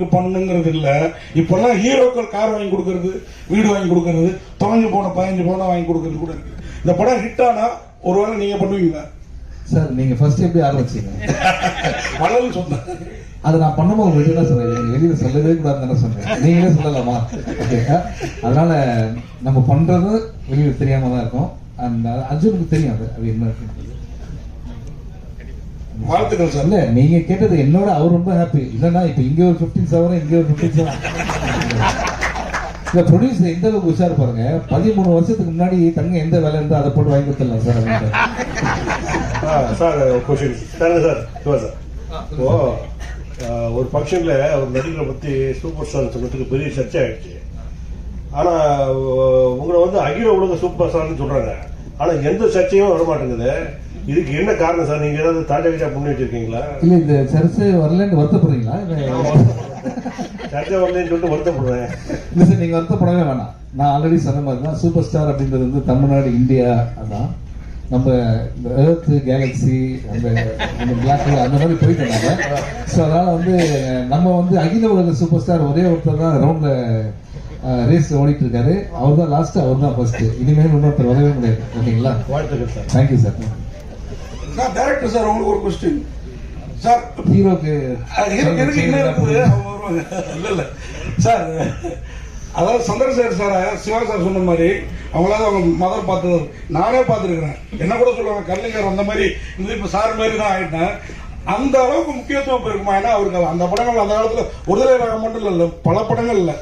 கேரக்டருக்கு பண்ணுங்கிறது இல்ல. இப்பெல்லாம் ஹீரோக்கள் கார் வாங்கி கொடுக்கறது வீடு வாங்கி கொடுக்கறது தொலைஞ்சு போன பதினஞ்சு போன வாங்கி கொடுக்கறது கூட இருக்கு. இந்த படம் ஹிட் ஆனா ஒருவேளை நீங்க பண்ணுவீங்களா? சார் நீங்க ஃபர்ஸ்ட் எப்படி ஆரம்பிச்சீங்க வளர்ந்து சொன்னேன் அதை நான் பண்ணும்போது என்ன சொல்றேன் வெளியில சொல்லவே கூடாதுன்னு சொன்னேன். நீங்களே சொல்லலாமா? அதனால நம்ம பண்றது வெளியில தெரியாம தான் இருக்கும். அண்ட் அர்ஜுனுக்கு தெரியும் அது அது என்ன. வாழ்த்துக்கள் சார். இல்ல நீங்க கேட்டது என்னோட அவர் ரொம்ப ஹாப்பி இல்லைன்னா இப்ப இங்க ஒரு 15 செவன் இங்க ஒரு 15 செவன் இல்ல ப்ரொடியூசர் எந்த அளவுக்கு உஷார் பாருங்க. பதிமூணு வருஷத்துக்கு முன்னாடி தங்க எந்த வேலை இருந்தா அதை போட்டு வாங்கி கொடுத்துடலாம் சார் அப்படின்ட்டு. Sir question sir sir. Siva sir. ஓ ஒரு ஃபங்க்ஷனில் ஒரு நடிகரை பற்றி சூப்பர் ஸ்டார் சொன்னதுக்கு பெரிய சர்ச்சை ஆயிடுச்சு. ஆனால் உங்களை வந்து அகில உலக சூப்பர் ஸ்டார்னு சொல்கிறாங்க ஆனால் எந்த சர்ச்சையும் வர மாட்டேங்குது இதுக்கு என்ன காரணம் சார்? நீங்கள் ஏதாவது தாண்டா கிட்டா பண்ணி வச்சிருக்கீங்களா? இல்ல இந்த சர்ச்சை வரலன்னு வருத்தப்படுறீங்களா? சர்ச்சை வரலன்னு சொல்லிட்டு வருத்தப்படுறேன். இல்ல சார் நீங்க வருத்தப்படவே வேணாம். நான் ஆல்ரெடி சொன்ன மாதிரி தான் சூப்பர் ஸ்டார் அப்படின்றது வந்து தமிழ்நாடு இந்தியா அதான். நம்ம இந்த எர்த் கேலக்ஸி அந்த இந்த பிளாக் அந்த மாதிரி போயிட்டு இருந்தாங்க. ஸோ அதனால வந்து நம்ம வந்து அகில உலக சூப்பர் ஸ்டார் ஒரே ஒருத்தர் தான் ரவுண்ட்ல ரேஸ் ஓடிட்டு இருக்காரு. அவர் தான் லாஸ்ட் அவர் தான் ஃபர்ஸ்ட் இனிமேல் இன்னொருத்தர் வரவே முடியாது. ஓகேங்களா? வாழ்த்துக்கள் sir. Thank you sir sir director sir உங்களுக்கு ஒரு கொஸ்டின் சார் ஹீரோக்கு இருக்கு இருக்கு இன்னும் இருக்குது. அவங்க வருவாங்க இல்ல இல்ல. சார் அதாவது சந்திரசேகர் சார் சிவா சார் சொன்ன மாதிரி அவங்களாவது அவங்க மதர் பார்த்தது நானே பார்த்துருக்கிறேன். என்ன கூட சொல்லுவாங்க கல்லிங்கர் அந்த மாதிரி இது இப்ப சார் மாதிரி தான் ஆயிட்டேன். அந்த அளவுக்கு முக்கியத்துவம் இருக்குமா ஏன்னா அவருக்கு அந்த படங்கள் அந்த காலத்துல ஒருதலை ராகம் மட்டும் இல்ல பல படங்கள் இல்ல.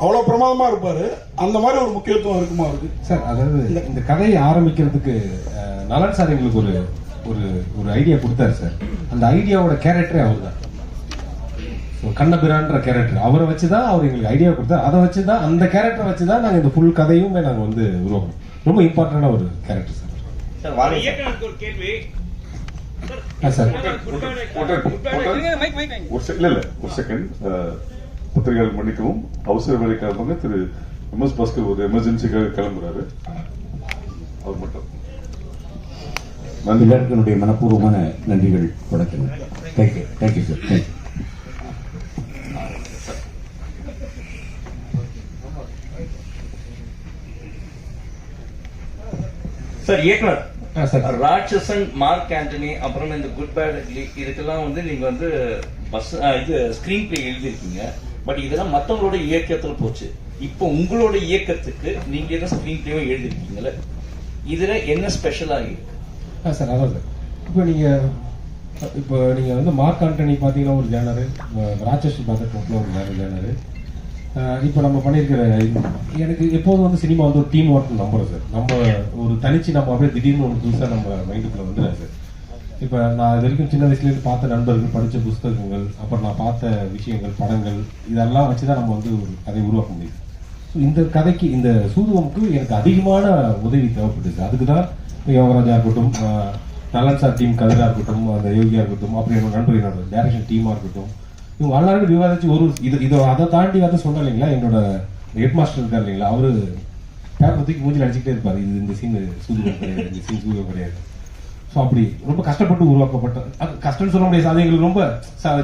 அவ்வளவு பிரமாதமா இருப்பாரு. அந்த மாதிரி ஒரு முக்கியத்துவம் இருக்குமா அவருக்கு? சார் அதாவது இந்த கதையை ஆரம்பிக்கிறதுக்கு நலன் சார் எங்களுக்கு ஒரு ஒரு ஒரு ஐடியா கொடுத்தாரு சார் அந்த ஐடியாவோட கேரக்டரே அவர் தான் கண்ணபிரான்ற கேரக்டர் அவரை வச்சு தான் அவர் எங்களுக்கு ஐடியா கொடுத்தாரு அதை வச்சு தான் அந்த கேரக்டரை வச்சு தான் நாங்கள் இந்த ஃபுல் கதையுமே நாங்கள் வந்து உருவாக்கணும். ரொம்ப இம்பார்ட்டண்டான ஒரு கேரக்டர் சார் பத்திரிகையாளர் மன்னிக்கவும். அவசர வேலை காரணமாக திரு எம் எஸ் பாஸ்கர் ஒரு எமர்ஜென்சிக்காக கிளம்புறாரு. அவர் மட்டும். என்னுடைய மனப்பூர்வமான நன்றிகள் வணக்கங்கள் thank you thank you sir thank you sir இயக்குனர். ராட்சசன் மார்க் ஆண்டனி அப்புறம் இந்த குட் பேட் இதுக்கெல்லாம் வந்து நீங்க வந்து பஸ் இது ஸ்கிரீன் பிளே எழுதியிருக்கீங்க. பட் இதெல்லாம் மத்தவங்களோட இயக்கத்துல போச்சு. இப்போ உங்களோட இயக்கத்துக்கு நீங்க என்ன ஸ்கிரீன் பிளேவும் எழுதிருக்கீங்கல்ல இதுல என்ன ஸ்பெஷலா இருக்கு? ஆ சார் அதான் சார். இப்போ நீங்கள் இப்போ நீங்கள் வந்து மார்க் ஆண்டனி பார்த்தீங்கன்னா ஒரு ஜேனரு ராட்சஸ் பார்த்துட்டு ஒரு வேறு ஜேனரு இப்போ நம்ம பண்ணியிருக்கிற எனக்கு எப்போதும் வந்து சினிமா வந்து ஒரு டீம் ஒர்க் நம்புறோம் சார். நம்ம ஒரு தனிச்சு நம்ம அப்படியே திடீர்னு ஒரு புதுசாக நம்ம மைண்டுக்குள்ள வந்துடும் சார். இப்போ நான் இது வரைக்கும் சின்ன வயசுலேருந்து பார்த்த நண்பர்கள் படித்த புஸ்தகங்கள் அப்புறம் நான் பார்த்த விஷயங்கள் படங்கள் இதெல்லாம் வச்சு தான் நம்ம வந்து ஒரு கதையை உருவாக்க முடியும் ஸோ இந்த கதைக்கு இந்த சூதுவமுக்கு எனக்கு அதிகமான உதவி தேவைப்பட்டுச்சு. அதுக்கு தான் யோகராஜா இருக்கட்டும் நலன் சார் டீம் கதிரா இருக்கட்டும் அந்த யோகியா இருக்கட்டும் அப்படி என்னோட நண்பர் என்னோட டேரக்ஷன் டீமா இருக்கட்டும். இவங்க எல்லாரும் விவாதிச்சு ஒரு இது இதை அதை தாண்டி வந்து சொன்னேன் இல்லைங்களா என்னோட ஹெட் மாஸ்டர் இருக்கார் இல்லைங்களா அவரு பேப்பர் தூக்கி மூஞ்சில் அடிச்சுக்கிட்டே இருப்பார். இது இந்த சீன் சூதுவம் கிடையாது இந்த சீன் சூதுவம் கிடையாது. ஸோ அப்படி ரொம்ப கஷ்டப்பட்டு உருவாக்கப்பட்ட அது கஷ்டம்னு சொல்ல முடியாது அது எங்களுக்கு ரொம்ப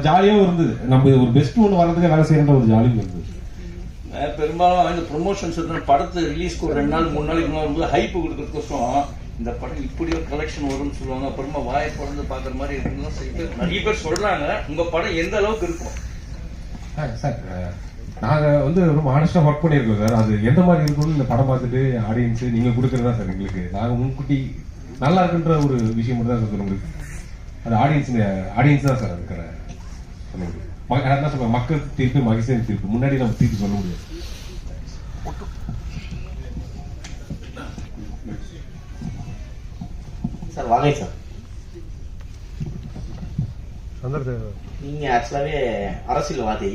ஜாலியாகவும் இருந்தது. நம்ம ஒரு பெஸ்ட் ஒன்று வர்றதுக்கு வேலை செய்யற ஒரு ஜாலியும் இருந்தது. பெரும்பாலும் இந்த ப்ரொமோஷன்ஸ் படத்தை ரிலீஸ்க்கு ஒரு ரெண்டு நாள் மூணு நாளைக்கு முன்னாடி ஹைப்பு ஹைப் கொடுக்கறதுக்கோசரம் இந்த படம் இப்படி ஒரு கலெக்ஷன் வரும்னு சொல்லுவாங்க. அப்புறமா வாயை பிறந்து பாக்குற மாதிரி இருக்குன்னு சில பேர் நிறைய பேர் சொல்றாங்க உங்க படம் எந்த அளவுக்கு இருக்கும்? ஆ, சார் அஹ், நாங்க வந்து ரொம்ப ஆனஸ்டா ஒர்க் பண்ணியிருக்கோம் சார். அது எந்த மாதிரி இருக்கும்னு இந்த படம் பார்த்துட்டு ஆடியன்ஸ் நீங்க கொடுக்கறதா சார் எங்களுக்கு. நாங்க முன்கூட்டி நல்லா இருக்குன்ற ஒரு விஷயம் மட்டும் தான் சார் உங்களுக்கு அது ஆடியன்ஸ் ஆடியன்ஸ் தான் சார் இருக்கிற என்ன சொல்லுவாங்க மக்கள் தீர்ப்பு மகிழ்ச்சியின் தீர்ப்பு. முன்னாடி நம்ம தீர்ப்பு சொல்ல முடியாது. சார் வாங்க சார். சந்தர்ப்பம் நீங்க ஆக்சுவலாவே அரசியல்வாதி.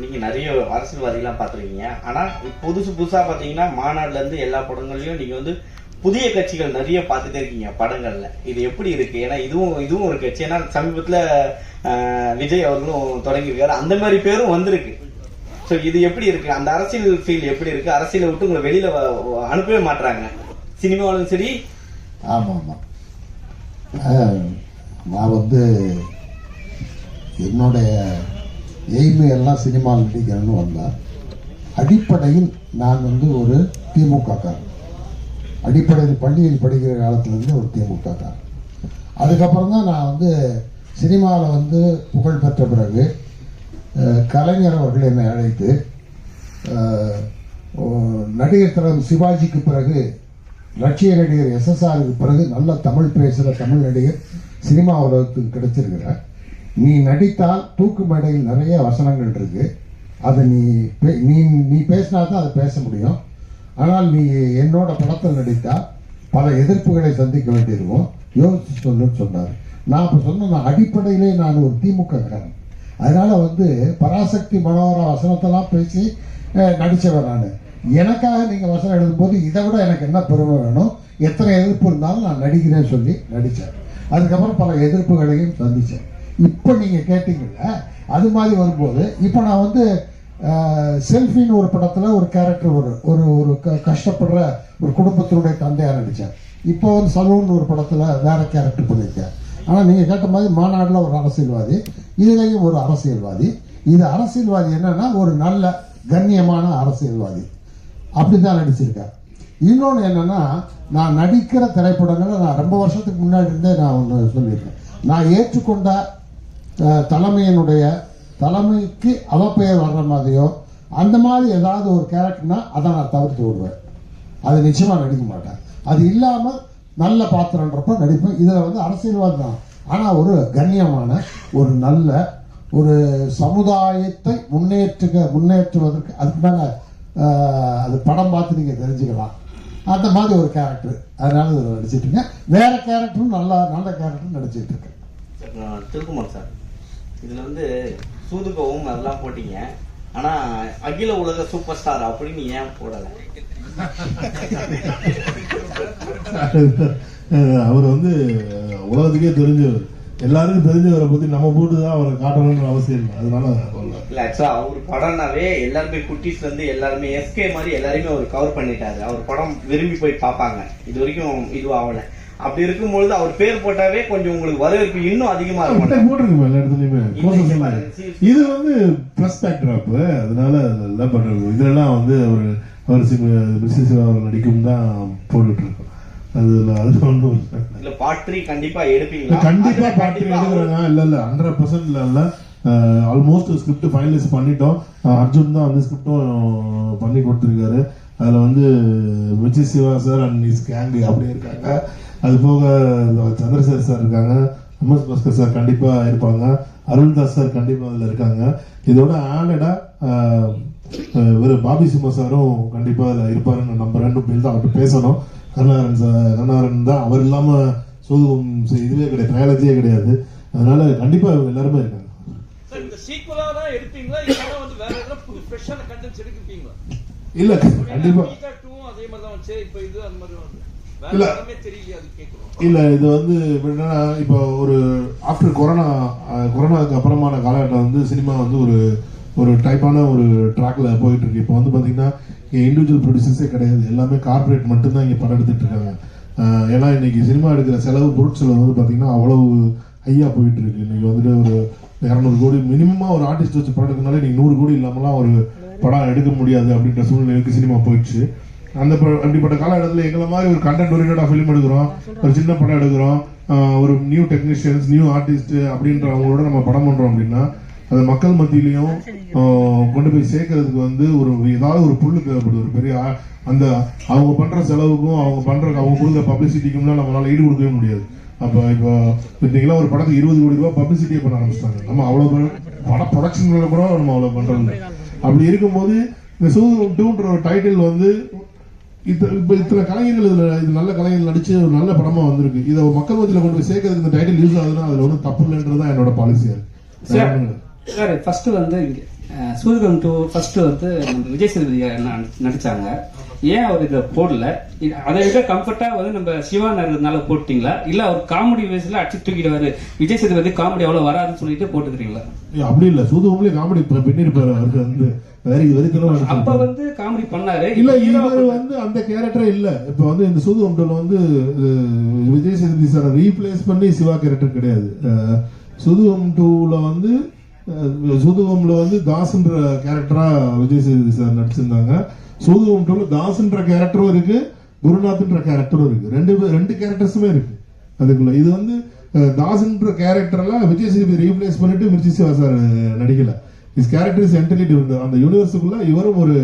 நீங்க நிறைய அரசியல்வாதிகளாம் பார்த்துருக்கீங்க. ஆனா புதுசு புதுசா பாத்தீங்கன்னா மாநாடுல இருந்து எல்லா படங்கள்லயும் நீங்க வந்து புதிய கட்சிகள் நிறைய பார்த்துட்டே இருக்கீங்க படங்கள்ல. இது எப்படி இருக்கு? ஏன்னா இதுவும் இதுவும் ஒரு கட்சி. ஏன்னா சமீபத்துல விஜய் அவர்களும் தொடங்கியிருக்காரு. அந்த மாதிரி பேரும் வந்திருக்கு. ஸோ இது எப்படி இருக்கு? அந்த அரசியல் ஃபீல் எப்படி இருக்கு? அரசியலை விட்டு உங்களை வெளியில அனுப்பவே மாட்றாங்க. சினிமாவிலும் சரி ஆமாம் ஆமாம். நான் வந்து என்னுடைய எய்மு எல்லாம் சினிமாவில் நடிக்கிறேன்னு வந்தேன் அடிப்படையில் நான் வந்து ஒரு திமுக காரன். அடிப்படையில் பள்ளியில் படிக்கிற காலத்துலேருந்து ஒரு திமுக காரன். அதுக்கப்புறம் தான் நான் வந்து சினிமாவில் வந்து புகழ் பெற்ற பிறகு கலைஞர் அவர்கள் என்னை அழைத்து நடிகர் திறன் சிவாஜிக்கு பிறகு லட்சிய நடிகர் எஸ்எஸ்ஆருக்கு பிறகு நல்ல தமிழ் பேசுகிற தமிழ் நடிகர் சினிமா உலகத்துக்கு கிடைச்சிருக்கிறார். நீ நடித்தால் தூக்கு மேடையில் நிறைய வசனங்கள் இருக்கு. அதை நீ பே- நீ நீ பேசினா தான் அதை பேச முடியும். ஆனால் நீ என்னோட படத்தில் நடித்தால் பல எதிர்ப்புகளை சந்திக்க வேண்டியிருக்கும். யோசிச்சு சொல்லுன்னு சொன்னார். நான் அப்போ சொன்ன நான் அடிப்படையிலே நான் ஒரு திமுக காரன். அதனால் வந்து பராசக்தி மனோகர வசனத்தெல்லாம் பேசி நடித்தவர் நான். எனக்காக நீங்கள் வசனம் எழுதும்போது இதை விட எனக்கு என்ன பெருமை வேணும்? எத்தனை எதிர்ப்பு இருந்தாலும் நான் நடிக்கிறேன்னு சொல்லி நடித்தேன். அதுக்கப்புறம் பல எதிர்ப்புகளையும் சந்தித்தேன். இப்போ நீங்கள் கேட்டிங்கல்ல அது மாதிரி வரும்போது இப்போ நான் வந்து செல்ஃபின்னு ஒரு படத்தில் ஒரு கேரக்டர் ஒரு ஒரு ஒரு க- கஷ்டப்படுற ஒரு குடும்பத்தினுடைய தந்தையாக நடித்தேன். இப்போ வந்து சலூன் ஒரு படத்தில் வேற கேரக்டர் பண்ணியிருக்கேன். ஆனால் நீங்கள் கேட்ட மாதிரி மாநாட்டில் ஒரு அரசியல்வாதி இதுலேயும் ஒரு அரசியல்வாதி. இது அரசியல்வாதி என்னன்னா ஒரு நல்ல கண்ணியமான அரசியல்வாதி. அப்படி தான் நடிச்சிருக்கேன் இன்னொன்று என்னன்னா நான் நடிக்கிற திரைப்படங்களை நான் ரொம்ப வருஷத்துக்கு முன்னாடி இருந்தே நான் ஒன்று சொல்லியிருக்கேன். நான் ஏற்றுக்கொண்ட தலைமையினுடைய தலைமைக்கு அவப்பெயர் வர்ற மாதிரியோ அந்த மாதிரி ஏதாவது ஒரு கேரக்டர்னா அதை நான் தவிர்த்து விடுவேன். அது நிச்சயமாக நடிக்க மாட்டேன். அது இல்லாமல் நல்ல பாத்திரன்றப்ப நடிப்பேன். இதில் வந்து அரசியல்வாதி தான். ஆனால் ஒரு கண்ணியமான ஒரு நல்ல ஒரு சமுதாயத்தை முன்னேற்றுக முன்னேற்றுவதற்கு அதுக்கு மேலே அது படம் பார்த்து நீங்கள் தெரிஞ்சுக்கலாம். அந்த மாதிரி ஒரு கேரக்டர் அதனால இதில் நடிச்சிட்டு இருக்கேன் வேற கேரக்டரும் நல்லா நல்ல கேரக்டரும் நடிச்சிட்டு இருக்கேன் திருக்குமார் சார். இதுல வந்து சூதுகவும் அதெல்லாம் போட்டீங்க. ஆனா அகில உலக சூப்பர் ஸ்டார் அப்படின்னு ஏன் போடல? அவர் வந்து உலகத்துக்கே தெரிஞ்சவர். எல்லாருக்கும் தெரிஞ்சவரை பத்தி நம்ம போட்டு தான் அவரை காட்டணும்னு அவசியம் இல்லை. அதனால. இல்ல ஆக்சுவலா அவர் படம்னாவே எல்லாருமே குட்டீஸ்ல இருந்து எல்லாருமே எஸ்கே மாதிரி எல்லாருமே அவர் கவர் பண்ணிட்டாரு. அவர் படம் விரும்பி போய் பார்ப்பாங்க. இது வரைக்கும் இது ஆகல. அப்படி இருக்கும்பொழுது அவர் பேர் போட்டாவே கொஞ்சம் உங்களுக்கு வரவேற்பு இன்னும் அதிகமா இருக்கும். எல்லா இடத்துலயுமே. இது வந்து பிளஸ் ஃபேக்டர் அப் அதனால எல்லாம் பண்றது. இதுலலாம் வந்து அவர் அவர் மிஸ்ஸஸ் அவர் நடிக்கும் தான் போட்டுட்டு இருக்கோம். அதுல அது ஒன்றும் இல்லை. த்ரீ கண்டிப்பா எடுப்பீங்களா? கண்டிப்பா அவர் எடுக்கிறாங்க இல்ல இல்ல ஹண்ட்ரட் பர்சன்ட் இல்ல ஆல்மோஸ்ட் ஸ்கிரிப்ட் ஃபைனலைஸ் பண்ணிட்டோம். அர்ஜுன் தான் வந்து ஸ்கிரிப்டும் பண்ணி கொடுத்துருக்காரு. அதுல வந்து Vijay Siva sir and his gang அப்படியே இருக்காங்க. அது போக சந்திரசேகர் சார் இருக்காங்க. எம்எஸ் பாஸ்கர் சார் கண்டிப்பா இருப்பாங்க. அருள்தாஸ் சார் கண்டிப்பா அதுல இருக்காங்க. இதோட ஆடடா இவர் பாபி சிம்மா சாரும் கண்டிப்பா அதுல இருப்பாருன்னு நான் நம்புறேன். இன்னும் பேர் தான் அவர்கிட்ட பேசணும். கருணாகரன் சார் கருணாகரன் தான். அவர் இல்லாம சோதுவம் இதுவே கிடையாது. ட்ரையாலஜியே கிடையாது. அதனால கண்டிப்பா இவங்க எல்லாருமே இருக்காங்க. இல்ல கண்டிப்பா. இல்ல. இல்ல இது வந்து என்னன்னா இப்போ ஒரு ஆஃப்டர் கொரோனா அஹ், கொரோனாவுக்கு அப்புறமான காலகட்டம் வந்து சினிமா வந்து ஒரு ஒரு டைப்பான ஒரு ட்ராக்ல போயிட்டு இருக்கு. இப்போ வந்து பாத்தீங்கன்னா இண்டிவிஜுவல் ப்ரொடியூசர்ஸே கிடையாது. எல்லாமே கார்பரேட் மட்டும்தான் இங்கே படம் எடுத்துட்டு இருக்காங்க. ஏன்னா இன்னைக்கு சினிமா எடுக்கிற செலவு பொருட்செலவு வந்து பார்த்திங்கன்னா அவ்வளவு ஹையா போயிட்டு இருக்கு. இன்னைக்கு வந்துட்டு ஒரு இரநூறு கோடி மினிமமா ஒரு ஆர்டிஸ்ட் வச்சு படம் எடுக்கனாலே இன்னைக்கு நூறு கோடி இல்லாமலாம் ஒரு படம் எடுக்க முடியாது அப்படின்ற சூழ்நிலைக்கு சினிமா போயிடுச்சு. அந்த அப்படிப்பட்ட காலகட்டத்தில் எங்களை மாதிரி ஒரு கண்டென்ட் ஓரியன்டாக ஃபிலிம் எடுக்கிறோம். ஒரு சின்ன படம் எடுக்கிறோம். ஒரு நியூ டெக்னீஷியன்ஸ் நியூ ஆர்டிஸ்ட் அப்படின்ற அவங்களோட நம்ம படம் பண்றோம் அப்படின்னா அது மக்கள் மத்தியிலையும் கொண்டு போய் சேர்க்கறதுக்கு வந்து ஒரு ஏதாவது ஒரு புல்லு தேவைப்படுது. ஒரு பெரிய அந்த அவங்க பண்ற செலவுக்கும் அவங்க பண்ற அவங்க கொடுக்குற பப்ளிசிட்டிக்கும்லாம் நம்மளால ஈடு கொடுக்கவே முடியாது. அப்போ இப்போ இன்னைக்கெல்லாம் ஒரு படத்துக்கு இருபது கோடி ரூபாய் பப்ளிசிட்டியே பண்ண ஆரம்பிச்சிட்டாங்க. நம்ம அவ்வளோ பட ப்ரொடக்ஷன்ல கூட நம்ம அவ்வளோ பண்றது இல்லை. அப்படி இருக்கும்போது இந்த சூது டூன்ற ஒரு டைட்டில் வந்து இத்த- இப்ப இத்தனை கலைஞர்கள் இதுல இது நல்ல கலைஞர்கள் நடிச்சு ஒரு நல்ல படமா வந்திருக்கு. இதை மக்கள் மத்தியில கொண்டு போய் சேர்க்கறதுக்கு இந்த டைட்டில் யூஸ் ஆகுதுன்னா அதுல ஒன்றும் தப்பு இல்லைன்றது தான் என்னோட பாலிசியா இருக்கு வேற சார் ஃபர்ஸ்ட் வந்து இங்க சூதுகம் டூ ஃபர்ஸ்ட் வந்து நம்ம விஜய் சேதுபதி நடிச்சாங்க. ஏன் அவர் இதை போடல? அதை விட கம்ஃபர்ட்டா வந்து நம்ம சிவா நகர்னால போட்டீங்களா? இல்ல அவர் காமெடி வயசுல அடிச்சு தூக்கிடுவாரு விஜய் சேதுபதி காமெடி அவ்வளவு வராதுன்னு சொல்லிட்டு போட்டுக்கிறீங்களா? அப்படி இல்ல. சூதுவம்லயே காமெடி பண்ணிருப்பாரு அவருக்கு வந்து. வேற இது வரைக்கும் அப்ப வந்து காமெடி பண்ணாரு. இல்ல இவர் வந்து அந்த கேரக்டரே இல்ல. இப்ப வந்து இந்த சூதுவம் டூல வந்து விஜய் சேதுபதி சாரை ரீப்ளேஸ் பண்ணி சிவா கேரக்டர் கிடையாது. சூதுவம் டூல வந்து சூதுகம்ல வந்து தாஸ்ன்ற கேரக்டரா விஜய் சேதுபதி சார் நடிச்சிருந்தாங்க. சூதுகம் டூல தாஸ்ன்ற கேரக்டரும் இருக்கு குருநாத்ன்ற கேரக்டரும் இருக்கு. ரெண்டு ரெண்டு கேரக்டர்ஸுமே இருக்கு. அதுக்குள்ள இது வந்து தாஸ்ன்ற கேரக்டர்லாம் விஜய் சேதுபதி ரீப்ளேஸ் பண்ணிட்டு மிர்ச்சி சிவா சார் நடிக்கல. இஸ் கேரக்டர் இஸ் என்டர்லி அந்த யூனிவர்ஸுக்குள்ள இவரும் ஒரு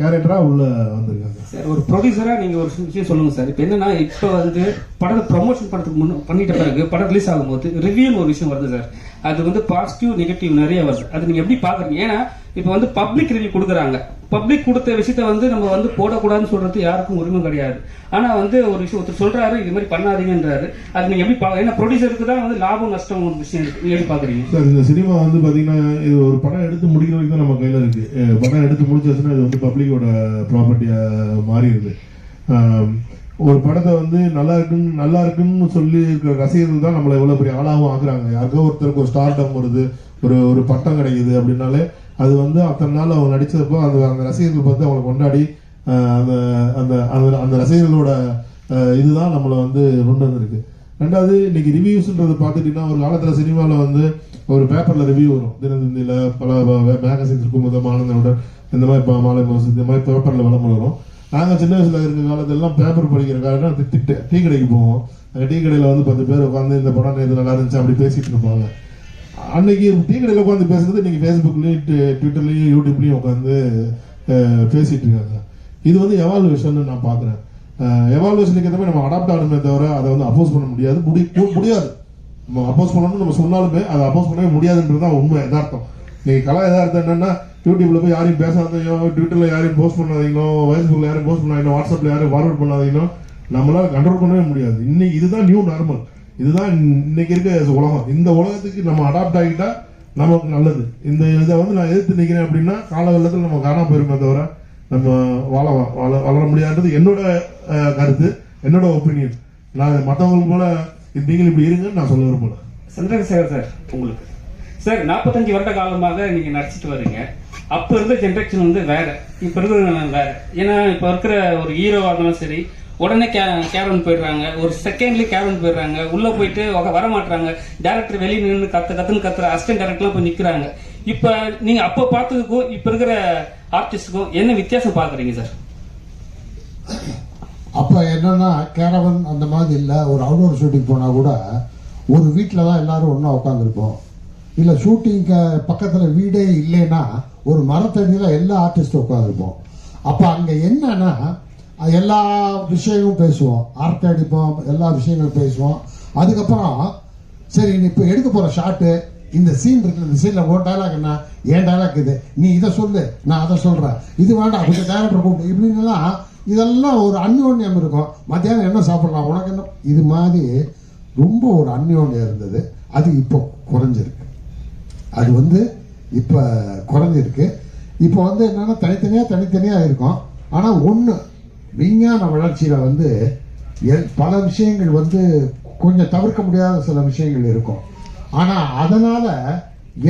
கேரக்டரா உள்ள வந்திருக்காங்க. சார் ஒரு ப்ரொடியூசரா நீங்க ஒரு விஷயம் சொல்லுங்க சார். இப்போ என்னன்னா இப்போ வந்து படத்தை ப்ரொமோஷன் படத்துக்கு முன்ன பண்ணிட்ட பிறகு படம் ரிலீஸ் ஆகும்போது ரிவ்யூன்னு ஒரு விஷயம் வருது சார். அது வந்து பாசிட்டிவ் நெகட்டிவ் நிறைய வருது. அது நீங்க எப்படி பாக்குறீங்க ஏன்னா இப்போ வந்து பப்ளிக் ரிவ்யூ கொடுக்குறாங்க. பப்ளிக் கொடுத்த விஷயத்த வந்து நம்ம வந்து போடக்கூடாதுன்னு சொல்றது யாருக்கும் உரிமை கிடையாது. ஆனா வந்து ஒரு விஷயம் ஒருத்தர் சொல்றாரு இது மாதிரி பண்ணாதீங்கன்றாரு. அது நீங்க எப்படி பாக்க ஏன்னா ப்ரொடியூசருக்கு தான் வந்து லாபம் நஷ்டம் ஒரு விஷயம் இருக்கு. நீங்க எப்படி பாக்குறீங்க சார் இந்த சினிமா வந்து பாத்தீங்கன்னா இது ஒரு படம் எடுத்து முடிக்கிற வரைக்கும் தான் நம்ம கையில இருக்கு. படம் எடுத்து முடிச்சாச்சுன்னா இது வந்து பப்ளிக்கோட ப்ராப்பர்ட்டியா மாறிடுது. ஒரு படத்தை வந்து நல்லா இருக்குன்னு நல்லா இருக்குன்னு சொல்லி இருக்கிற ரசிகர்கள் தான் நம்மளை இவ்வளவு பெரிய ஆளாகவும் ஆக்குறாங்க. யாருக்கோ ஒருத்தருக்கு ஒரு ஸ்டார்டம் வருது ஒரு ஒரு பட்டம் கிடைக்குது அப்படின்னாலே அது வந்து அத்தனை நாள் அவங்க நடித்தப்போ அந்த அந்த ரசிகர்கள் பார்த்து அவங்களை கொண்டாடி அந்த அந்த அந்த அந்த ரசிகர்களோட இதுதான் நம்மளை வந்து கொண்டு வந்திருக்கு. ரெண்டாவது இன்னைக்கு ரிவ்யூஸ்ன்றது பார்த்துட்டீங்கன்னா ஒரு காலத்தில் சினிமாவில் வந்து ஒரு பேப்பரில் ரிவ்யூ வரும். தினத்தந்தியில் பல மேகசின்ஸ் இருக்கும் போது மாணவனுடன் இந்த மாதிரி மாலை மோசம் இந்த மாதிரி பேப்பரில் விளம்பரம் வரும் நாங்கள் சின்ன வயசில் இருக்கிற காலத்திலலாம் பேப்பர் படிக்கிற காலத்தில் திட்டு டீ கடைக்கு போவோம். டீ கடையில் வந்து பத்து பேர் உட்காந்து இந்த படம் இது நல்லா இருந்துச்சு அப்படி பேசிகிட்டு இருப்பாங்க. அன்னைக்கு டீ கடையில் உட்காந்து பேசுறது இன்னைக்கு ஃபேஸ்புக்லேயும் ட்வி- ட்விட்டர்லயும் யூடியூப்லயும் உட்காந்து அஹ், பேசிட்டு இருக்காங்க. இது வந்து எவால்வேஷன் நான் பாக்குறேன் எவால்வேஷனுக்கு ஏற்ற மாதிரி நம்ம அடாப்ட் ஆகணுமே தவிர அதை வந்து அப்போஸ் பண்ண முடியாது. முடி முடியாது. நம்ம அப்போஸ் பண்ணணும்னு நம்ம சொன்னாலுமே அதை அப்போஸ் பண்ணவே முடியாதுன்றது தான் உண்மை எதார்த்தம் நீங்க கலா எதார்த்தம் என்னன்னா யூடியூப்ல போய் யாரையும் பேசாதையோ ட்விட்டர்ல யாரையும் போஸ்ட் பண்ணாதீங்களோ ஃபேஸ்புக்ல யாரும் போஸ்ட் பண்ணாதீங்களோ வாட்ஸ்அப்ல யாரும் ஃபார்வர்ட் பண்ணாதீங்களோ நம்மளால கண்ட்ரோல் பண்ணவே முடியாது. இன்னைக்கு இதுதான் நியூ நார்மல் இதுதான் இன்னைக்கு இருக்க உலகம். இந்த உலகத்துக்கு நம்ம அடாப்ட் ஆகிட்டா நமக்கு நல்லது. இந்த இதை வந்து நான் எதிர்த்து நிற்கிறேன் அப்படின்னா காலகட்டத்தில் நம்ம காணாம போயிருமே தவிர நம்ம வாழ வாழ வளர முடியாதுன்றது என்னோட கருத்து என்னோட ஒப்பீனியன் நான் மற்றவங்களுக்கு போல நீங்கள் இப்படி இருங்கன்னு நான் சொல்ல விரும்பல. சந்திரசேகர் சார் உங்களுக்கு. சார் நாற்பத்தஞ்சு வருட காலமாக நீங்க நடிச்சிட்டு வரீங்க. அப்போ இருந்த ஜென்ரேஷன் வந்து வேற. இப்போ இருக்கிற வேற. ஏன்னா இப்போ இருக்கிற ஒரு ஹீரோவாக இருந்தாலும் சரி உடனே கே கேரன் போயிடுறாங்க. ஒரு செகண்ட்லேயே கேரன் போயிடுறாங்க. உள்ளே போயிட்டு வர- வர டேரக்டர் வெளியே நின்று கத்து கத்துன்னு கத்துற அசிஸ்டன்ட் டேரக்டர்லாம் போய் நிற்கிறாங்க இப்போ நீங்கள் அப்போ பார்த்ததுக்கும் இப்போ இருக்கிற ஆர்டிஸ்டுக்கும் என்ன வித்தியாசம் பார்க்குறீங்க சார் அப்போ என்னன்னா கேரவன் அந்த மாதிரி இல்லை. ஒரு அவுடோர் ஷூட்டிங் போனால் கூட ஒரு வீட்டில் தான் எல்லாரும் ஒன்றா உட்காந்துருப்போம் இல்லை ஷூட்டிங்க்கு பக்கத்தில் வீடே இல்லைன்னா ஒரு மரத்தடியில் எல்லா ஆர்டிஸ்டும் உட்காந்துருப்போம் அப்போ அங்கே என்னன்னா எல்லா விஷயமும் பேசுவோம் ஆர்ட் அடிப்போம் எல்லா விஷயங்களும் பேசுவோம் அதுக்கப்புறம் சரி நீ இப்போ எடுக்க போகிற ஷாட்டு இந்த சீன் இருக்கு இந்த சீனில் ஓ டைலாக் என்ன? ஏன் டைலாக் இது. நீ இதை சொல்லு நான் அதை சொல்கிறேன் இது வேண்டாம் கொஞ்சம் டேரக்டர் கூப்பிட்டு இப்படின்னுலாம் இதெல்லாம் ஒரு அந்யோன்யம் இருக்கும். மத்தியானம் என்ன சாப்பிடலாம்? உனக்கு என்ன? இது மாதிரி ரொம்ப ஒரு அந்யோன்யம் இருந்தது. அது இப்போ குறைஞ்சிருக்கு. அது வந்து இப்போ குறைஞ்சிருக்கு. இப்போ வந்து என்னென்னா தனித்தனியாக தனித்தனியாக இருக்கும். ஆனால் ஒன்று விஞ்ஞான வளர்ச்சியில் வந்து பல விஷயங்கள் வந்து கொஞ்சம் தவிர்க்க முடியாத சில விஷயங்கள் இருக்கும். ஆனால் அதனால்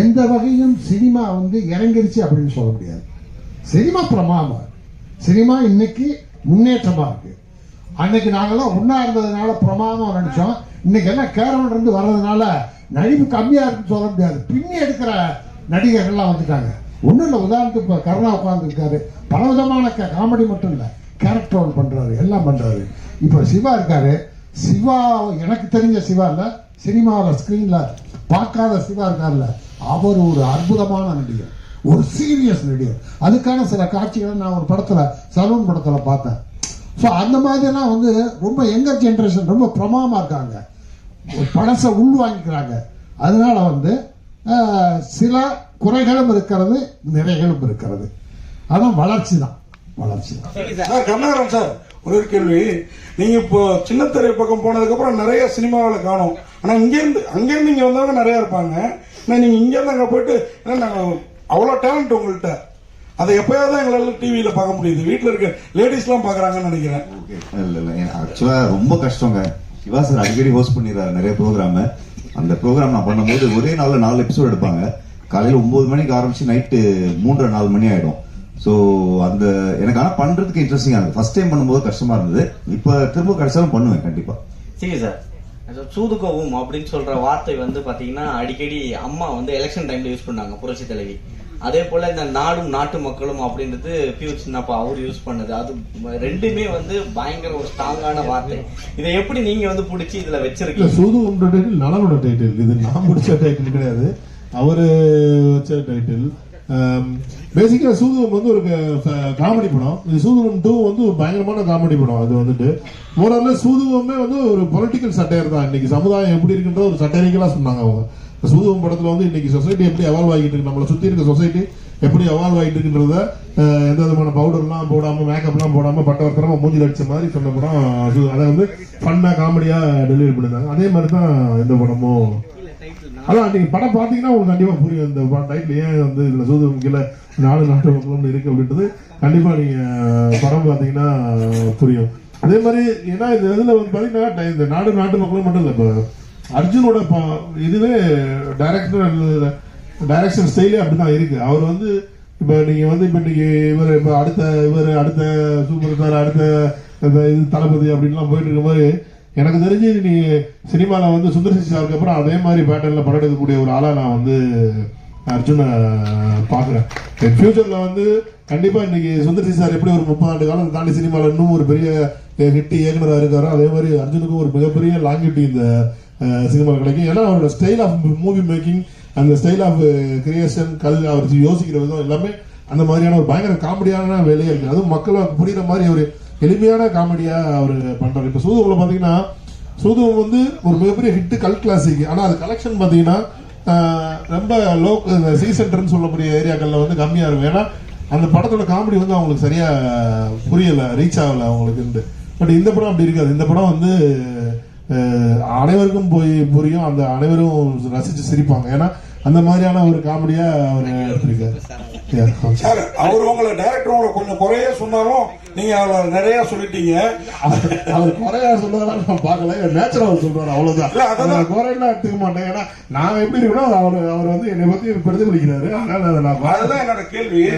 எந்த வகையும் சினிமா வந்து இறங்கிருச்சு அப்படின்னு சொல்ல முடியாது. சினிமா பிரமாதம். சினிமா இன்னைக்கு முன்னேற்றமாக இருக்குது அன்னைக்கு நாங்களாம் ஒன்றா இருந்ததுனால பிரமாதம் நினச்சோம். இன்னைக்கு என்ன கேரவன் இருந்து வர்றதுனால நடிப்பு கம்மியாக இருக்குன்னு சொல்ல முடியாது. பின்னி எடுக்கிற நடிகர்கள்லாம் வந்துட்டாங்க. ஒன்றும் இல்லை உதாரணத்துக்கு இப்போ கருணா உட்காந்துருக்காரு பல விதமான காமெடி மட்டும் இல்லை. கேரக்டர் ஒன் பண்ணுறாரு எல்லாம் பண்ணுறாரு இப்போ சிவா இருக்காரு. சிவா எனக்கு தெரிஞ்ச சிவா இல்லை சினிமாவில் ஸ்க்ரீனில் பார்க்காத சிவா இருக்கார்ல அவர் ஒரு அற்புதமான நடிகர் ஒரு சீரியஸ் நடிகர். அதுக்கான சில காட்சிகளை நான் ஒரு படத்தில் சலூன் படத்தில் பார்த்தேன். ஸோ அந்த மாதிரிலாம் வந்து ரொம்ப எங்கர் ஜென்ரேஷன் ரொம்ப பிரமாமா இருக்காங்க. ஒரு பழசை உள்வாங்கிக்கிறாங்க அதனால வந்து சில குறைகளும் இருக்கிறது நிறைகளும் இருக்கிறது. அதான் வளர்ச்சி தான். வளர்ச்சி சார் கருணாகரன் சார் ஒரு ஒரு கேள்வி. நீங்க இப்போ சின்னத்திரை பக்கம் போனதுக்கு அப்புறம் நிறைய சினிமாவில் காணும். ஆனா இங்க இருந்து அங்க இருந்து இங்க வந்தவங்க நிறைய இருப்பாங்க. ஆனா நீங்க இங்க இருந்து அங்க போயிட்டு ஏன்னா நாங்க அவ்வளவு டேலண்ட் உங்கள்கிட்ட. அதை எப்பயாவது தான் எங்களால டிவியில பார்க்க முடியுது. வீட்டுல இருக்க லேடிஸ்லாம் பாக்குறாங்கன்னு நினைக்கிறேன். இல்ல இல்ல ஆக்சுவலா ரொம்ப கஷ்டங்க. சிவா சார் அடிக்கடி ஹோஸ்ட் பண்ணிடுறாரு நிறைய ப்ரோக்ராம் அந்த ப்ரோக்ராம் நான் பண்ணும்போது ஒரே நாள்ல நாலு எபிசோட் எடுப்பாங்க. காலையில ஒன்பது மணிக்கு ஆரம்பிச்சு நைட்டு மூன்றரை நாலு மணி ஆயிடும். ஸோ அந்த எனக்கு ஆனா பண்றதுக்கு இன்ட்ரெஸ்டிங்கா இருக்கு ஃபர்ஸ்ட் டைம் பண்ணும்போது கஷ்டமா இருந்தது. இப்ப திரும்ப கிடைச்சாலும் பண்ணுவேன் கண்டிப்பா. சரி சார் சூதுகவும் அப்படின்னு சொல்ற வார்த்தை வந்து பாத்தீங்கன்னா அடிக்கடி அம்மா வந்து எலெக்ஷன் டைம்ல யூஸ் பண்ணாங்க புரட்சி தலைவி. அதே போல இந்த நாடும் நாட்டு மக்களும் அப்படின்றது பியூ சின்னப்பா அவர் யூஸ் பண்ணது. அது ரெண்டுமே வந்து பயங்கர ஒரு ஸ்ட்ராங்கான வார்த்தை. இதை எப்படி நீங்க வந்து பிடிச்சி இதுல வச்சிருக்கீங்க? சூதுன்ற டைட்டில் நலனோட டைட்டில் இது நான் முடிச்ச டைட்டில் கிடையாது. அவரு வச்ச டைட்டில் Um, பேசிக்கலாக சூதுவம் வந்து ஒரு காமெடி படம். இது சூதுவம் டூ வந்து ஒரு பயங்கரமான காமெடி படம். அது வந்துட்டு மோரல்ல சூதுவமே வந்து ஒரு பொலிட்டிக்கல் சட்டையர் தான். இன்னைக்கு சமுதாயம் எப்படி இருக்குன்ற ஒரு சட்டையரிக்கலாக சொன்னாங்க அவங்க. சூதுவம் படத்தில் வந்து இன்னைக்கு சொசைட்டி எப்படி எவால்வ் ஆகிட்டு இருக்கு நம்மளை சுற்றி இருக்க சொசைட்டி எப்படி எவால்வ் ஆகிட்டு இருக்குன்றத எந்த விதமான பவுடர்லாம் போடாமல் மேக்கப்லாம் போடாமல் பட்ட பட்டவர்த்தனமா மூஞ்சில் அடித்த மாதிரி சொன்ன படம் அதை வந்து ஃபன்னாக காமெடியாக டெலிவரி பண்ணிருந்தாங்க அதே மாதிரி தான் இந்த படமும் அதான் நீங்க படம் பாத்தீங்கன்னா உங்களுக்கு கண்டிப்பா புரியும். இந்த டைட்டில் ஏன் வந்து இதுல சூதுவம் கீழே நாலு நாட்டு மக்களும் இருக்கு அப்படின்றது கண்டிப்பா நீங்க படம் பாத்தீங்கன்னா புரியும். அதே மாதிரி ஏன்னா இந்த இதுல வந்து பாத்தீங்கன்னா இந்த நாடு நாட்டு மக்களும் மட்டும் இல்ல இப்போ அர்ஜுனோட ப- இதுவே டைரக்டர் டைரக்ஷன் ஸ்டைலே அப்படிதான் இருக்கு. அவர் வந்து இப்ப நீங்க வந்து இப்ப இன்னைக்கு இவர் இப்ப அடுத்த இவர் அடுத்த சூப்பர் ஸ்டார் அடுத்த இந்த இது தளபதி அப்படின்லாம் போயிட்டு இருக்கும்போது எனக்கு தெரிஞ்சு நீ சினிமாவில் வந்து சுந்தர் சாருக்கு அப்புறம் அதே மாதிரி பேட்டர்ல படம் எடுக்கக்கூடிய ஒரு ஆளாக நான் வந்து அர்ஜுனை பார்க்குறேன் என் ஃபியூச்சர்ல வந்து கண்டிப்பாக இன்னைக்கு சுந்தர் சார் எப்படி ஒரு முப்பது ஆண்டு காலம் தாண்டி சினிமாவில் இன்னும் ஒரு பெரிய ஹிட் இயக்குனராக இருக்காரோ அதே மாதிரி அர்ஜுனுக்கும் ஒரு மிகப்பெரிய லாங்கிட்டி இந்த சினிமாவில் கிடைக்கும். ஏன்னா அவரோட ஸ்டைல் ஆஃப் மூவி மேக்கிங் அந்த ஸ்டைல் ஆஃப் கிரியேஷன் கல் அவர் யோசிக்கிற விதம் எல்லாமே அந்த மாதிரியான ஒரு பயங்கர காமெடியான வேலையாக இருக்குது அதுவும் மக்களை புரிகிற மாதிரி ஒரு எளிமையான காமெடியா அவர் பண்றாரு. இப்ப சூதுகுல பாத்தீங்கன்னா சூதுவம் வந்து ஒரு மிகப்பெரிய ஹிட் கல் கிளாசிக் ஆனா அது கலெக்ஷன் பாத்தீங்கன்னா ரொம்ப லோ சி சென்டர்னு சொல்லக்கூடிய ஏரியாக்கள்ல வந்து கம்மியா இருக்கும். ஏன்னா அந்த படத்தோட காமெடி வந்து அவங்களுக்கு சரியா புரியல ரீச் ஆகல அவங்களுக்கு பட் இந்த படம் அப்படி இருக்காது. இந்த படம் வந்து அனைவருக்கும் போய் புரியும். அந்த அனைவரும் ரசிச்சு சிரிப்பாங்க. ஏன்னா அந்த மாதிரியான ஒரு காமெடியா அவர் எடுத்திருக்காரு. சார் அவர் உங்களை டைரக்டர் உங்களை கொஞ்சம் குறைய சொன்னாலும் நீங்க அவரை நிறைய சொல்லிட்டீங்க. அவர் குறையா சொல்றதெல்லாம் நான் பார்க்கல. நேச்சுரல் சொல்றாரு அவ்வளவுதான். அதான். குறையெல்லாம் எடுத்துக்க மாட்டேன். ஏன்னா நான் எப்படி இருக்கணும் அவர் அவர் வந்து என்னை பத்தி பிரதிபலிக்கிறாரு. அதனால அதை நான் அதுதான் என்னோட கேள்வி.